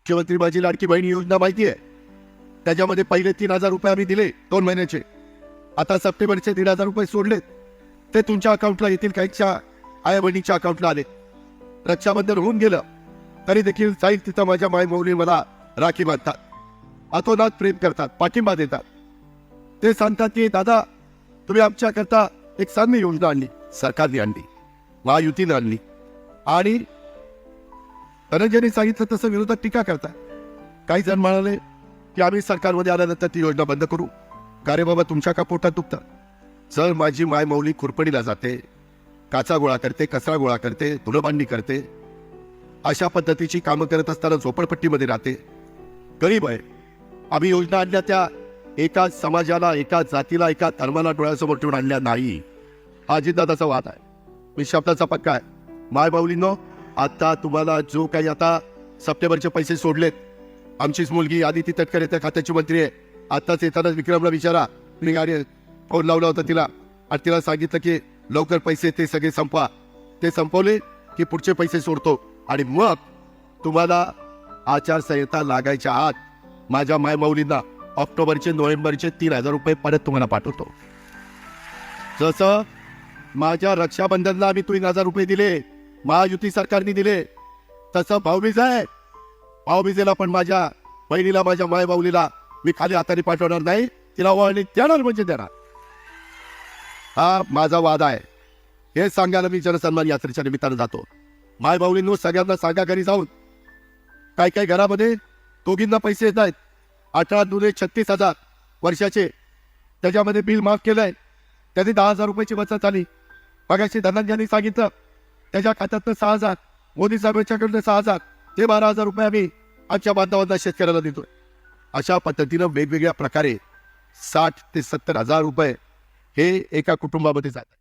मुख्यमंत्री माझी लाडकी बहीण योजना माहिती आहे. त्याच्यामध्ये पहिले तीन हजार रुपये आम्ही दिले दोन महिन्याचे. आता सप्टेंबरचे दीड हजार रुपये सोडलेत. ते तुमच्या अकाउंटला येतील काहीच्या आया बहिणीच्या अकाउंटला आले. रक्षाबंधन होऊन गेलं. तरी देखील जाईल तिथं माझ्या माय मौली मला राखी बांधतात. अतोनात प्रेम करतात पाठिंबा देतात. ते सांगतात की दादा तुम्ही आमच्याकरता एक चांगली योजना आणली. सरकारने आणली. महायुतीनं आणली. आणि धनंजयने सांगितलं तसं विरोधात टीका करतात काही जण म्हणाले की आम्ही सरकारमध्ये आल्यानंतर ती योजना बंद करू. का बाबा तुमच्या का पोटात दुखतात जर माझी माय मौली खुरपणीला जाते. काचा गोळा करते कचरा गोळा करते धुणंभांडी करते. अशा पद्धतीची कामं करत असताना झोपडपट्टीमध्ये राहते. गरीब आहे. आम्ही योजना आणल्या त्या एका समाजाला एका जातीला एका धर्माला डोळ्यासमोर ठेवून आणल्या नाही. हा अजितदादाचा वाद आहे. मी शब्दाचा पक्का आहे. माय बाऊलींनो आता तुम्हाला जो काही आता सप्टेंबरचे पैसे सोडलेत आमचीच मुलगी आदिती तटकरे त्या खात्याची मंत्री आहे. आताच येताना विक्रमला विचारा मी गाडी फोन लावला होता तिला आणि तिला सांगितलं की लवकर पैसे ते सगळे संपवा. ते संपवले की पुढचे पैसे सोडतो. आणि मग तुम्हाला आचारसंहिता लागायच्या आत माझ्या मायमाऊलींना ऑक्टोबरचे नोव्हेंबरचे तीन हजार रुपये परत तुम्हाला पाठवतो. जसं माझ्या रक्षाबंधनला आम्ही तीन हजार रुपये दिले महायुती सरकारने दिले. तसं भाऊबीज आहे. भाऊबीजेला पण माझ्या बहिणीला माझ्या मायबाऊलीला मी खाली हाताने पाठवणार नाही. तिला वळणी देणार म्हणजे देणार. हा माझा वाद आहे. हे सांगायला मी जनसन्मान यात्रेच्या निमित्तानं जातो. मायबाऊलींनो सगळ्यांना सांगा घरी जाऊन. काय काय घरामध्ये दोघींना पैसे येत आहेत. अठरा दुने छत्तीस हजार वर्षाचे. त्याच्यामध्ये बिल माफ केलं आहे त्याची दहा हजार रुपयाची बचत आली मगाशी धनंजयांनी सांगितलं त्याच्या खात्यातनं सहा हजार मोदी साहेबांच्याकडनं सहा हजार ते बारा हजार रुपये आम्ही आमच्या बांधवांना शेतकऱ्याला देतोय. अशा पद्धतीनं वेगवेगळ्या प्रकारे साठ ते सत्तर हजार रुपये हे एका कुटुंबामध्ये जातात.